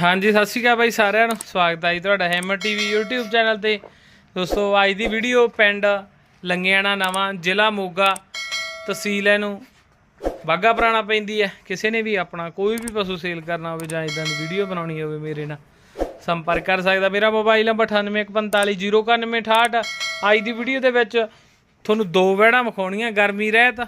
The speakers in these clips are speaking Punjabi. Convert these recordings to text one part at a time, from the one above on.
ਹਾਂਜੀ, ਸਤਿ ਸ਼੍ਰੀ ਅਕਾਲ ਬਾਈ ਸਾਰਿਆਂ ਨੂੰ। ਸਵਾਗਤ ਹੈ ਜੀ ਤੁਹਾਡਾ ਹੈਮਰ ਟੀਵੀ YouTube ਚੈਨਲ ਤੇ। ਦੋਸਤੋ, ਅੱਜ ਦੀ ਵੀਡੀਓ ਪਿੰਡ ਲੰਗਿਆਣਾ ਨਵਾਂ, ਜ਼ਿਲ੍ਹਾ ਮੋਗਾ, ਤਹਿਸੀਲ ਇਹਨੂੰ ਬਾਗਾ ਪੁਰਾਣਾ ਪੈਂਦੀ ਹੈ। ਕਿਸੇ ਨੇ ਵੀ ਆਪਣਾ ਕੋਈ ਵੀ ਪਸ਼ੂ ਸੇਲ ਕਰਨਾ ਹੋਵੇ ਜਾਂ ਇਦਾਂ ਦੀ ਵੀਡੀਓ ਬਣਾਉਣੀ ਹੋਵੇ ਮੇਰੇ ਨਾਲ, ਸੰਪਰਕ ਕਰ ਸਕਦਾ। ਮੇਰਾ ਮੋਬਾਈਲ ਨੰਬਰ 9845099168 ਅੱਜ ਦੀ ਵੀਡੀਓ ਦੇ ਵਿੱਚ ਤੁਹਾਨੂੰ ਦੋ ਵਹਿੜਾਂ ਵਿਖਾਉਣੀਆਂ, ਗਰਮੀ, ਰਹਿਤ।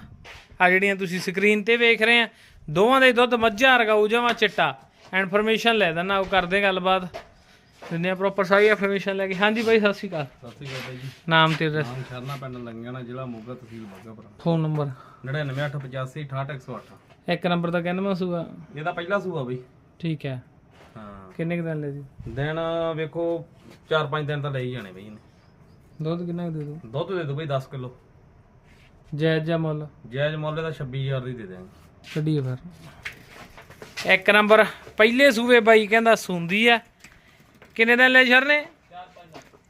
ਆ ਜਿਹੜੀਆਂ ਤੁਸੀਂ ਸਕਰੀਨ ਤੇ ਵੇਖ ਰਹੇ ਆ, ਦੋਵਾਂ ਦੇ ਦੁੱਧ ਮੱਝਾਂ ਰਗਾਊ ਜਮਾ ਚਿੱਟਾ। ਇਨਫੋਰਮੇਸ਼ਨ ਲੈ ਦੇਣਾ ਉਹ ਕਰਦੇ ਗੱਲਬਾਤ। ਦਿੰਦੇ ਆ ਪ੍ਰੋਪਰ ਸਾਰੀ ਇਨਫੋਰਮੇਸ਼ਨ ਲੈ ਕੇ। ਹਾਂਜੀ ਬਾਈ ਸਤਿ ਸ਼੍ਰੀ ਅਕਾਲ। ਸਤਿ ਸ਼੍ਰੀ ਅਕਾਲ ਬਾਈ ਜੀ। ਨਾਮ ਤੇ ਐਡਰੈਸ ਨਾਮ ਸ਼ਰਨਾ ਪਿੰਡ ਲੰਗਿਆਣਾ ਜ਼ਿਲ੍ਹਾ ਮੋਗਾ ਤਹਿਸੀਲ ਬਾਗਾਪੁਰਾ ਫੋਨ ਨੰਬਰ। 99885 68108 ਇੱਕ ਨੰਬਰ ਤਾਂ ਕਹਿੰਦਾ ਮੈਂ ਸੂਆ। ਇਹਦਾ ਪਹਿਲਾ ਸੂਆ ਬਈ। ਠੀਕ ਹੈ। ਹਾਂ। ਕਿੰਨੇ ਕੁ ਦਿਨ ਲੈ ਜੀ ਦਿਨ ਵੇਖੋ 4-5 ਦਿਨ ਤਾਂ ਲੈ ਹੀ ਜਾਣੇ ਬਈ ਇਹਨੇ। ਦੁੱਧ ਕਿੰਨਾ ਕੁ ਦੇ ਦੋ ਦੁੱਧ ਦੇ ਦੋ ਬਈ 10 ਕਿਲੋ। ਜਾਇਜ਼ ਜਾਂ ਮੁੱਲ? ਜਾਇਜ਼ ਮੁੱਲ ਦਾ 26000 ਦੀ ਦੇ ਦਿਆਂਗੇ। ਕੱਢੀਏ ਫਿਰ। ਇੱਕ ਨੰਬਰ, ਪਹਿਲੇ ਸੂਵੇ ਬਾਈ ਕਹਿੰਦਾ ਸੁੰਦੀ ਆ। ਕਿੰਨੇ ਦਿਨ ਲੈ ਸ਼ਰ ਨੇ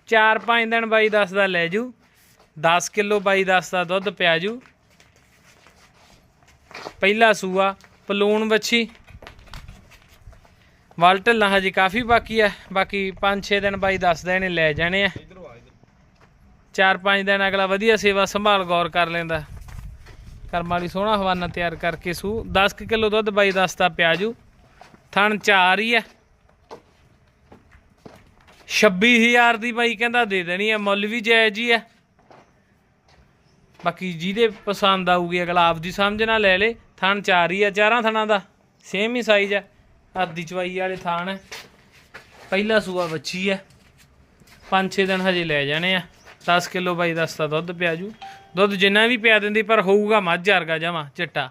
4-5 ਦਿਨ ਬਾਈ ਦੱਸਦਾ ਲੈ ਜੂ। 10 ਕਿਲੋ ਬਾਈ ਦੱਸਦਾ ਦੁੱਧ ਪਿਆ ਜੂ। ਪਹਿਲਾ ਸੂਆ, ਪਲੂਣ ਵੱਛੀ। ਵਾਲ ਢੱਲਾਂ ਹਜੇ ਕਾਫੀ ਬਾਕੀ ਆ। ਬਾਕੀ 5-6 ਦਿਨ ਬਾਈ ਦੱਸਦਾ ਇਹਨੇ ਲੈ ਜਾਣੇ ਆ ਇਧਰੋਂ ਆ। ਚਾਰ ਪੰਜ ਦਿਨ ਅਗਲਾ ਵਧੀਆ ਸੇਵਾ ਸੰਭਾਲ ਗੌਰ ਕਰ ਲੈਂਦਾ। ਕਰਮ ਵਾਲੀ ਸੋਹਣਾ ਹਵਾਨਾ ਤਿਆਰ ਕਰਕੇ ਸੂ। 10 ਕਿਲੋ ਦੁੱਧ ਬਾਈ ਦੱਸਦਾ ਪਿਆਜੂ ਥਣ ਚਾਰ ਹੀ ਐ। 26000 ਦੀ ਬਾਈ ਕਹਿੰਦਾ ਦੇ ਦੇਣੀ ਐ, ਮੁੱਲ ਵੀ ਜਾਇਜ਼ ਹੀ ਐ। ਬਾਕੀ ਜਿਹਦੇ ਪਸੰਦ ਆਊਗੀ, ਅਗਲਾ ਆਪਦੀ ਸਮਝ ਨਾਲ ਲੈ ਲੇ। ਥਣ ਚਾਰ ਹੀ ਐ, ਚਾਰਾਂ ਥਣਾਂ ਦਾ। ਸੇਮ ਹੀ ਸਾਈਜ਼ ਐ। ਅੱਧੀ ਚਵਾਈ ਵਾਲੇ ਥਾਣ ਹੈ ਪਹਿਲਾ ਸੂਆ ਬੱਚੀ ਐ। 5-6 ਦਿਨ ਹਜੇ ਲੈ ਜਾਣੇ ਆ। 10 ਕਿਲੋ ਬਾਈ ਦਸਤਾ ਦੁੱਧ ਪਿਆਜੂ ਦੁੱਧ ਜਿੰਨਾ ਵੀ ਪਿਆ ਦਿੰਦੀ ਪਰ ਹੋਊਗਾ ਮੱਝ ਵਰਗਾ ਜਮਾ ਚਿੱਟਾ।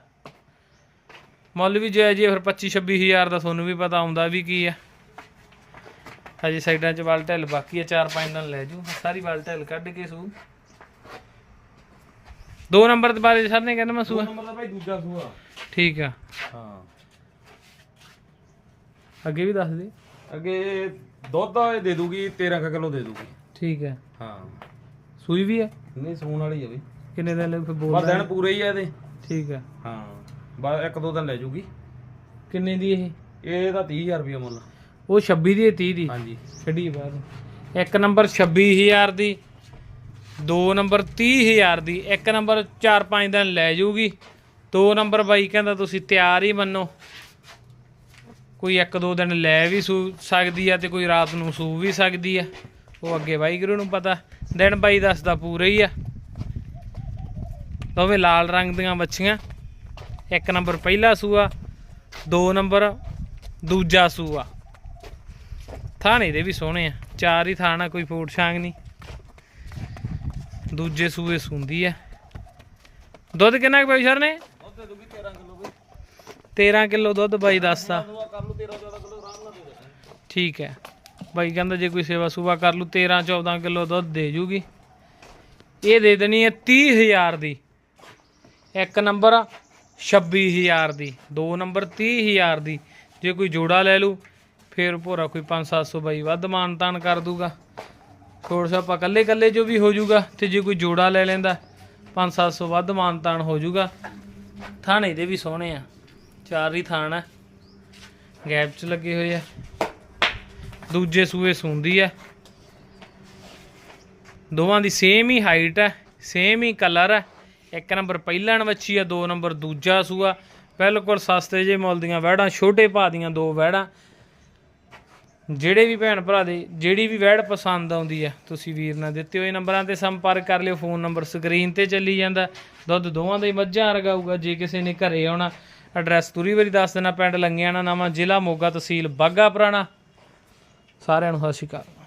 ਮੁੱਲ ਵੀ ਜਾਇਜ਼ ਹੀ ਆ, ਫਿਰ 25 ਹਜ਼ਾਰ ਦਾ ਤੁਹਾਨੂੰ ਵੀ ਪਤਾ ਆਉਂਦਾ ਵੀ ਕੀ ਆ ਹਜੇ ਸਾਈਡਾਂ 'ਚ ਵਲ ਢਿੱਲ ਬਾਕੀ ਆ 4-5 ਦਿਨ ਲੈ ਜੂ ਸਾਰੀ ਵਲ ਢਿੱਲ ਕੱਢ ਕੇ ਸੂ। ਦੋ ਨੰਬਰ ਦੇ ਬਾਰੇ ਸਰ ਨੇ ਕਹਿੰਦਾ ਮੈਂ ਸੂਆ। ਨੰਬਰ ਦਾ ਭਾਈ ਦੂਜਾ ਸੂਆ। ਠੀਕ ਆ। ਹਾਂ। ਅੱਗੇ ਵੀ ਦੱਸ ਦੇ। ਅੱਗੇ ਦੁੱਧ ਇਹ ਦੇ ਦੂਗੀ 13 ਕਿਲੋ ਦੇ ਦੂਗੀ। ਠੀਕ ਹੈ। ਹਾਂ। ਸੂਈ ਵੀ ਹੈ? ਨਹੀਂ ਸੂਣ ਵਾਲੀ ਆ ਬਈ। ਕਿੰਨੇ ਦਿਨ ਲੈ ਫਿਰ ਬਸ ਦਿਨ ਪੂਰੇ ਹੀ ਆ ਇਹਦੇ। ਠੀਕ ਹੈ ਹਾਂ ਬਸ ਇੱਕ ਦੋ ਦਿਨ ਲੈ ਜੂਗੀ। ਕਿੰਨੇ ਦੀ ਇਹ? ਇਹਦਾ 30000 ਰੁਪਏ ਮੁੱਲ। ਉਹ 26 ਦੀ ਹੈ 30 ਦੀ? ਹਾਂਜੀ। ਛੱਡੀ ਬਾਹਰ ਇੱਕ ਨੰਬਰ 26000 ਦੀ ਦੋ ਨੰਬਰ 30000 ਦੀ ਇੱਕ ਨੰਬਰ 4-5 ਦਿਨ ਲੈ ਜਾਊਗੀ ਦੋ ਨੰਬਰ ਬਾਈ ਕਹਿੰਦਾ ਤੁਸੀਂ ਤਿਆਰ ਹੀ ਮੰਨੋ। ਕੋਈ ਇੱਕ ਦੋ ਦਿਨ ਲੈ ਵੀ ਸੂ ਸਕਦੀ ਆ ਤੇ ਕੋਈ ਰਾਤ ਨੂੰ ਸੂ ਵੀ ਸਕਦੀ ਆ। ਉਹ ਅੱਗੇ ਵਾਹਿਗੁਰੂ ਨੂੰ ਪਤਾ। ਦਿਨ ਬਾਈ ਦੱਸਦਾ ਪੂਰੇ ਹੀ ਆ। ਦੋਵੇਂ ਲਾਲ ਰੰਗ ਦੀਆਂ ਬੱਚੀਆਂ ਇੱਕ ਨੰਬਰ ਪਹਿਲਾ ਸੂਆ ਦੋ ਨੰਬਰ ਦੂਜਾ ਸੂਆ। ਥਾਣੇ ਦੇ ਵੀ ਸੋਹਣੇ ਆ ਚਾਰ ਹੀ ਥਾਣਾ ਕੋਈ ਫੂਟ ਛਾਂਗ ਨਹੀਂ। ਦੂਜੇ ਸੂਏ ਸੁੰਦੀ ਆ। ਦੁੱਧ ਕਿੰਨਾ ਕੁ ਪਈ ਸਰ ਨੇ? ਦੁੱਧ ਦੇ ਦੂਗੀ 13 ਕਿਲੋ ਬਈ। 13 ਕਿਲੋ ਦੁੱਧ ਬਾਈ ਦੱਸਦਾ ਦੂਆ ਕਰ ਲੂ 13 14 ਕਿਲੋ ਆਰਾਮ ਨਾਲ ਦੇ ਦੇਣਾ ਠੀਕ ਹੈ ਬਾਈ ਕਹਿੰਦਾ ਜੇ ਕੋਈ ਸੇਵਾ ਸੂਵਾ ਕਰ ਲੂ 13 14 ਕਿਲੋ ਦੁੱਧ ਦੇ ਜੂਗੀ। ਇਹ ਦੇ ਦੇਣੀ ਹੈ 30000 ਦੀ। ਇੱਕ ਨੰਬਰ 26000 ਦੀ, ਦੋ ਨੰਬਰ 30000 ਦੀ। ਜੇ ਕੋਈ ਜੋੜਾ ਲੈ ਲੂ ਫਿਰ ਭੋਰਾ ਕੋਈ 5-700 ਬਾਈ ਵੱਧ ਮਾਨਤਾਨ ਕਰ ਦੂਗਾ ਛੋੜ ਆਪਾਂ ਕੱਲੇ ਕੱਲੇ ਜੋ ਵੀ ਹੋ ਜੂਗਾ, ਤੇ ਜੇ ਕੋਈ ਜੋੜਾ ਲੈ ਲੈਂਦਾ 5-700 ਵੱਧ ਮਾਨਤਾਨ ਹੋ ਜੂਗਾ। ਥਾਣੇ ਦੇ ਵੀ ਸੋਹਣੇ ਆ, ਚਾਰ ਹੀ ਥਾਣ ਆ, ਗੈਪ ਚ ਲੱਗੇ ਹੋਏ ਆ। ਦੂਜੇ ਸੂਏ ਸੁੰਦੀ ਹੈ ਦੋਵਾਂ ਦੀ ਸੇਮ ਹੀ ਹਾਈਟ ਹੈ ਸੇਮ ਹੀ ਕਲਰ ਹੈ ਇੱਕ ਨੰਬਰ ਪਹਿਲਾ ਨਵੱਛੀ ਆ, ਦੋ ਨੰਬਰ ਦੂਜਾ ਸੂਆ। ਬਿਲਕੁਲ ਸਸਤੇ ਜੇ ਮੁੱਲ ਦੀਆਂ ਵਹਿੜਾਂ, ਛੋਟੇ ਭਾ ਦੀਆਂ ਦੋ ਵਹਿੜਾਂ। ਜਿਹੜੇ ਵੀ ਭੈਣ ਭਰਾ ਦੇ, ਜਿਹੜੀ ਵੀ ਵਹਿੜ ਪਸੰਦ ਆਉਂਦੀ ਹੈ ਤੁਸੀਂ ਵੀਰ ਨਾਲ ਦਿੱਤੇ ਹੋਏ ਨੰਬਰਾਂ ਤੇ ਸੰਪਰਕ ਕਰ ਲਿਓ। ਫੋਨ ਨੰਬਰ ਸਕਰੀਨ ਤੇ ਚੱਲੀ ਜਾਂਦਾ। ਦੁੱਧ ਦੋਵਾਂ ਦਾ ਹੀ ਮੱਝਾਂ ਰਗਾਊਗਾ ਜੇ ਕਿਸੇ ਨੇ ਘਰੇ ਆਉਣਾ। ਐਡਰੈਸ ਤੁਰੀ ਵਾਰੀ ਦੱਸ ਦੇਣਾ, ਪਿੰਡ ਲੰਗਿਆਣਾ ਨਾਮਾ, ਜ਼ਿਲ੍ਹਾ ਮੋਗਾ ਤਹਿਸੀਲ ਬਾਗਾ ਪੁਰਾਣਾ। ਸਾਰਿਆਂ ਨੂੰ ਸਤਿ ਸ਼੍ਰੀ ਅਕਾਲ।